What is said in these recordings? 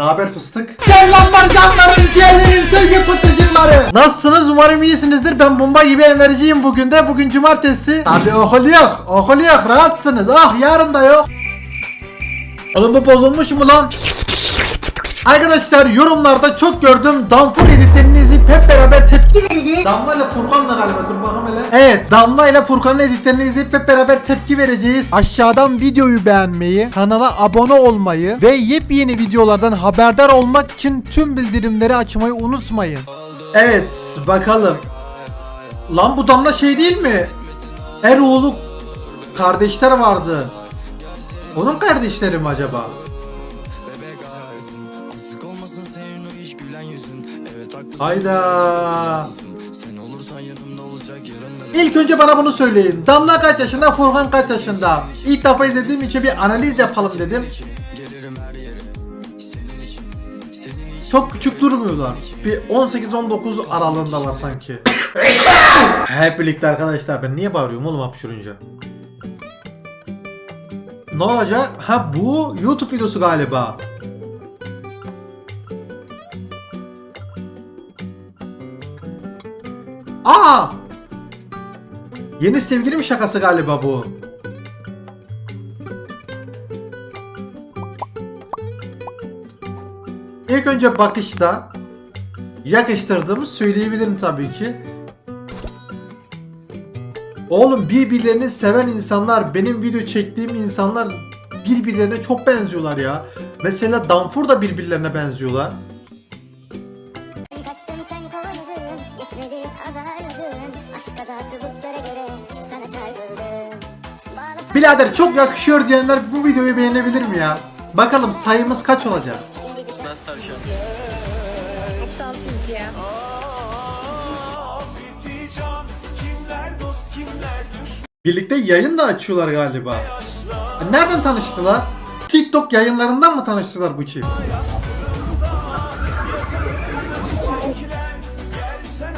Ne haber fıstık? Selamlar canlarım, ciğerlerim, sevgi pıtırcıkları. Nasılsınız? Umarım iyisinizdir. Ben bomba gibi enerjiyim bugün de. Bugün cumartesi. Abi okul yok, okul yok. Rahatsınız. Ah yarın da yok. Oğlum bu bozulmuş mu lan? Arkadaşlar yorumlarda çok gördüm. Damfur editlerinizi hep beraber tepki vereceğiz. Damla ile Furkan'la galiba dur bakalım. Evet Damla ile Furkan'ın editlerini izleyip hep beraber tepki vereceğiz. Aşağıdan videoyu beğenmeyi, kanala abone olmayı ve yepyeni videolardan haberdar olmak için tüm bildirimleri açmayı unutmayın. Evet bakalım. Lan bu Damla şey değil mi? Eroğlu kardeşler vardı. Onun kardeşleri mi acaba? Asık İlk önce bana bunu söyleyin. Damla kaç yaşında, Furkan kaç yaşında? İlk defa izlediğim için bir analiz yapalım dedim. Çok küçük durmuyorlar. Bir 18-19 aralığındalar sanki. Hep birlikte arkadaşlar. Ben niye bağırıyorum oğlum hapşurunca? Ne olacak? Ha bu YouTube videosu galiba. Aa! Yeni sevgilim şakası galiba bu. İlk önce bakışta yakıştırdığımı söyleyebilirim tabii ki. Oğlum birbirlerini seven insanlar, benim video çektiğim insanlar birbirlerine çok benziyorlar ya. Mesela Danfur da birbirlerine benziyorlar. Birader çok yakışıyor diyenler bu videoyu beğenebilir mi ya? Bakalım sayımız kaç olacak? Birlikte yayın da açıyorlar galiba. Nereden tanıştılar? TikTok yayınlarından mı tanıştılar bu çift?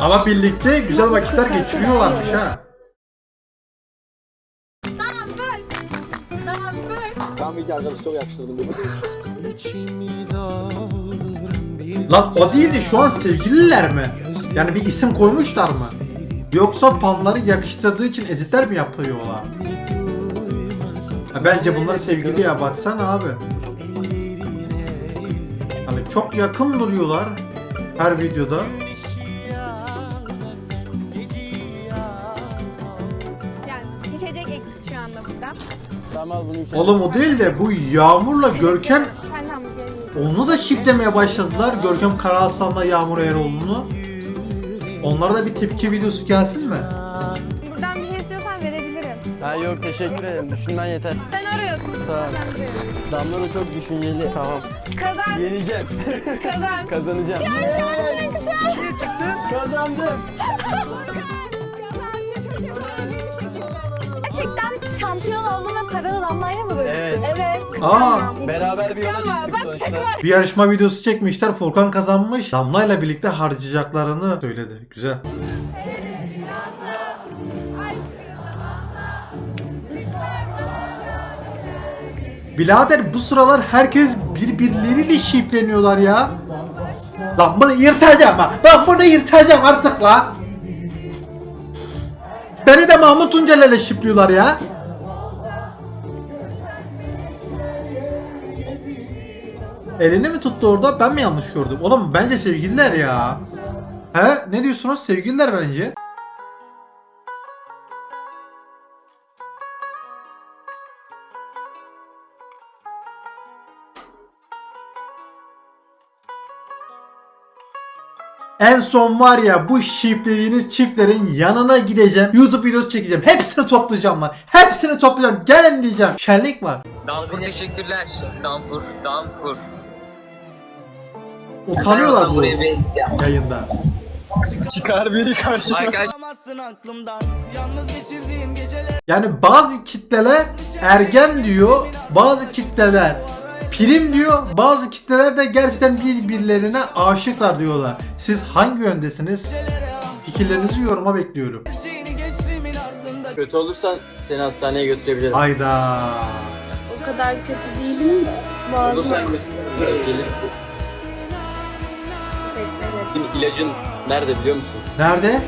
Ama birlikte güzel vakitler geçiriyorlarmış ha. Bunu. Lan o değildi şu an sevgililer mi? Yani bir isim koymuşlar mı? Yoksa fanları yakıştırdığı için editler mi yapıyorlar? Ha, bence bunlar sevgili ya baksana abi. Hani çok yakın duruyorlar her videoda. Oğlum o değil de bu Yağmur'la Görkem onu da şiplemeye başladılar. Görkem Karahasan'la Yağmur Eroğlu'nu. Onlara da bir tepki videosu gelsin mi? Buradan bir şey istiyorsan verebilirim. Ha yok teşekkür ederim. Düşünmen yeter. Sen arıyorsun. Tamam. Damla da çok düşünceli. Tamam. Kazan, Yeneceğim. kazan. Kazanacağım. Kazandım. şampiyon oldum ve paralı damlayla mı böyle? Evet. Evet. Aa, Beraber bir yola çıktık bak sonuçta. bir yarışma videosu çekmişler. Furkan kazanmış. Damla'yla birlikte harcayacaklarını söyledi. Güzel. Bilader bu sıralar herkes birbirleriyle şipleniyorlar ya. Lan bunu yırtacağım ha. Ben bunu yırtacağım artık la. Beni de Mahmut Tuncel'le şipliyorlar ya. Elini mi tuttu orada? Ben mi yanlış gördüm? Oğlum bence sevgililer ya. He? Ne diyorsunuz? Sevgililer bence. En son var ya bu şiplediğiniz çiftlerin yanına gideceğim. YouTube videosu çekeceğim. Hepsini toplayacağım lan. Hepsini toplayacağım. Gelin diyeceğim. Şenlik var. Danfur teşekkürler. Danfur, Danfur. Utanıyorlar bu yayında. Çıkar biri karşıma. Arkadaş Çıkamazsın aklımdan Yalnız geçirdiğim geceler Yani bazı kitleler ergen diyor, bazı kitleler prim diyor, bazı kitleler de gerçekten birbirlerine aşıklar diyorlar. Siz hangi yöndesiniz? Fikirlerinizi yoruma bekliyorum. Kötü olursan seni hastaneye götürebilirim. Ayda. O kadar kötü değilim de. Olursan götürebilirim. Senin ilacın nerede biliyor musun? Nerede?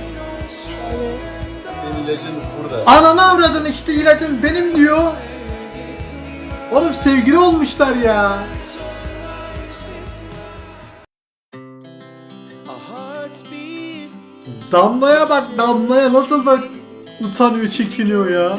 Senin ilacın burada. Ananı avradın işte ilacın benim diyor. Oğlum sevgili olmuşlar ya. Damlaya bak Damlaya nasıl da utanıyor çekiniyor ya.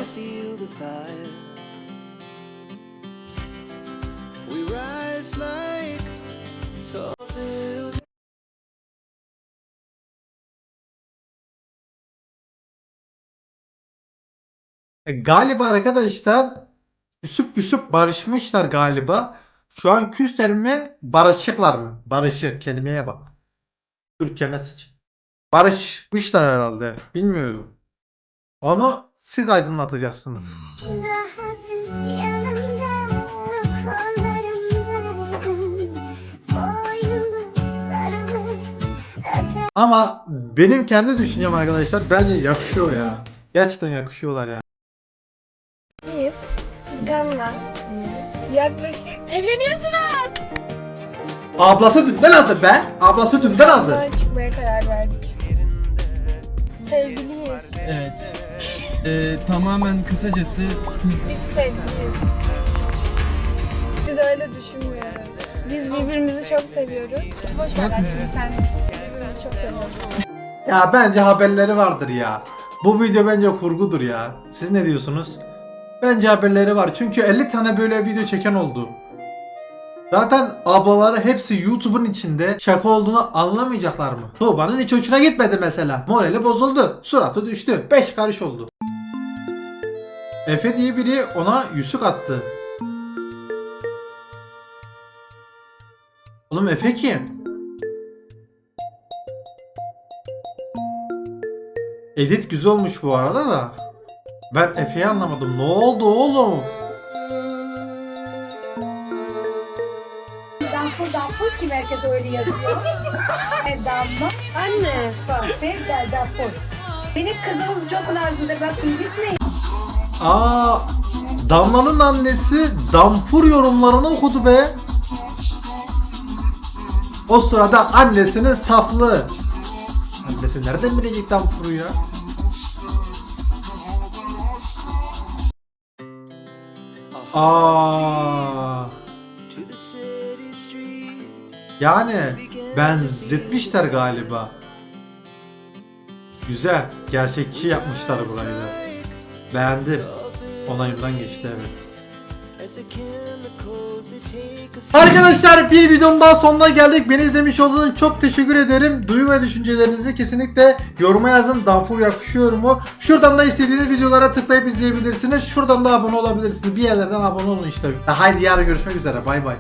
Galiba arkadaşlar küsüp küsüp barışmışlar galiba. Şu an küsler mi? Barışıklar mı? Barışık kelimeye bak. Türkçe nasıl? Barışmışlar herhalde. Bilmiyorum. Onu siz aydınlatacaksınız. Rahatım yanımda kollarımda Boynuma sarılıp öper Ama benim kendi düşüncem arkadaşlar bence yakışıyor ya. Gerçekten yakışıyorlar ya. Gamla yaklaşık evleniyorsunuz. Ablası dünden hazır be. Ablası dünden hazır. Sonra çıkmaya karar verdik. Sevgiliyiz. Evet. Ee, tamamen kısacası Biz sevgiliyiz. Biz öyle düşünmüyoruz. Biz birbirimizi çok seviyoruz. Boş ver lan şimdi sen birbirimizi çok seviyoruz. Ya bence haberleri vardır ya. Bu video bence kurgudur ya. Siz ne diyorsunuz? Bence haberleri var. Çünkü 50 tane böyle video çeken oldu. Zaten ablaları hepsi YouTube'un içinde şaka olduğunu anlamayacaklar mı? Tuğba'nın hiç hoşuna gitmedi mesela. Morali bozuldu. Suratı düştü. 5 karış oldu. Efe diye biri ona yüzük attı. Oğlum Efe kim? Edit güzel olmuş bu arada da. Ben Efe'yi anlamadım. Ne oldu oğlum? Danfur danfur kim herkes öyle yazıyor? E, Damla. Anne. Bak Ferda danfur. Benim kızım çok nazlıdır bak incitmeyin. Aa, Damla'nın annesi Damfur yorumlarını okudu be. O sırada annesinin saflığı. Annesi nereden bilecek Damfur'u ya? Yani benzetmişler galiba. Güzel. Gerçekçi yapmışlar burayı da. Beğendim. Onayımdan geçti evet. Arkadaşlar bir videonun daha sonuna geldik. Beni izlemiş olduğunuz için çok teşekkür ederim. Duygu ve düşüncelerinizi kesinlikle yoruma yazın. Danfur yakışıyor mu? Şuradan da istediğiniz videolara tıklayıp izleyebilirsiniz. Şuradan da abone olabilirsiniz. Bir yerlerden abone olun işte. Haydi yarın görüşmek üzere. Bay bay.